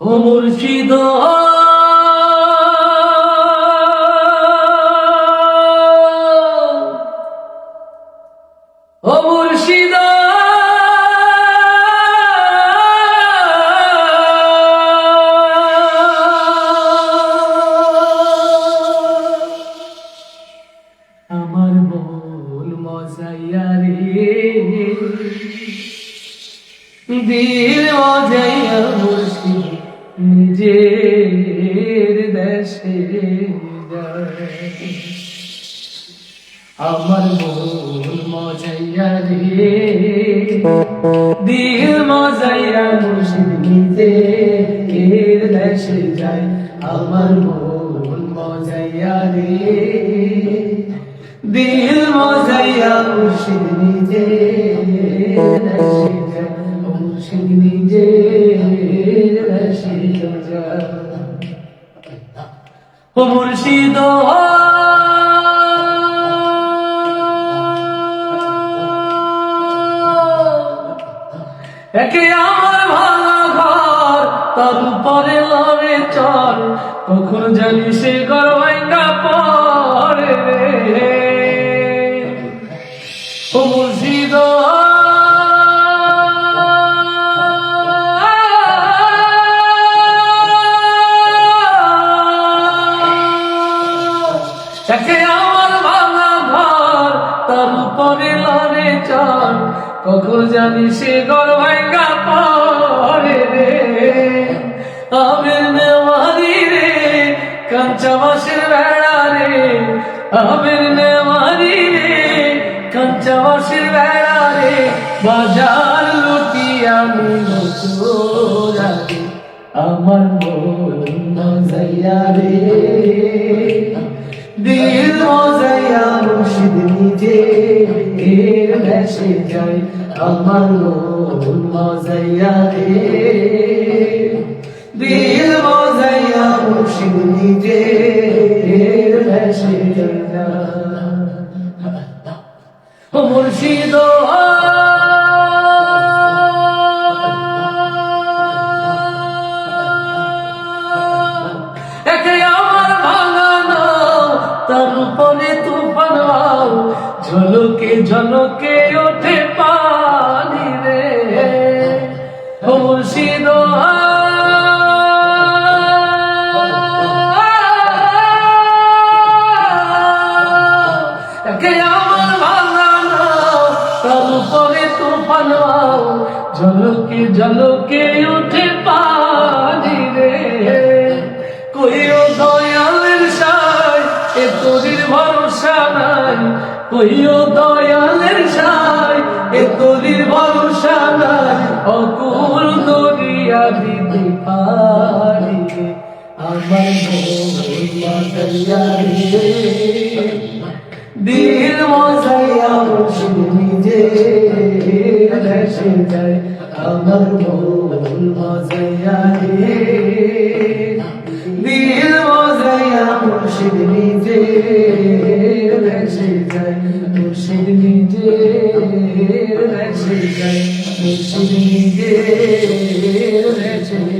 ও মুর্শিদ ও মুর্শিদ আমার মজাইয়া রে। দিল মজাইয়া নিজের দেশে। আমার মন মজাইয়া রে। দিল মজাইয়া বসি নিজের দেশে যায়। আমার মন মজাইয়া রে। দিল মজাইয়া মুর্শিদ নিজে মুর্শিদ মুর্শিদ একে আমার ভাঙা ঘর তার উপরে লড়ে চল। কখন জানি সে গর্বাঙ্গা পরে রে। চল, কখন জানি সে ঘর ভাঙ্গা পড়ে রে। আমের নেওয়ারি রে, কাঞ্চা বাসের বেড়া রে। আমের নেওয়ারি রে, কাঞ্চা বাসের বেড়া রে। বাজার লুটি আমি নচোরা আমার মন মজাইয়া রে। দিল মজাইয়া মুর্শিদ নিজে এর ভেসে যায় আমার মন মজাইয়া রে। দিল মজাইয়া মুর্শিদ নিজে এর ভেসে যায়। ও মুর্শিদ আমার ভাঙা নাও ঝলকে ঝলকে ওঠে পানি রে। ও মুর্শিদ ঝলকে ঝলকে ওঠে পানি রে। কইও এ তোরির ভরসা নাই কইও দয়ালের সাই এ তোরির ভরসা নাই অকুল দরিয়া দিতে পারি। আমার দিল মজাইয়া মুর্শিদ নিজে দেশে যায়, আমার মজাইয়া রে I'm Sri Ganesh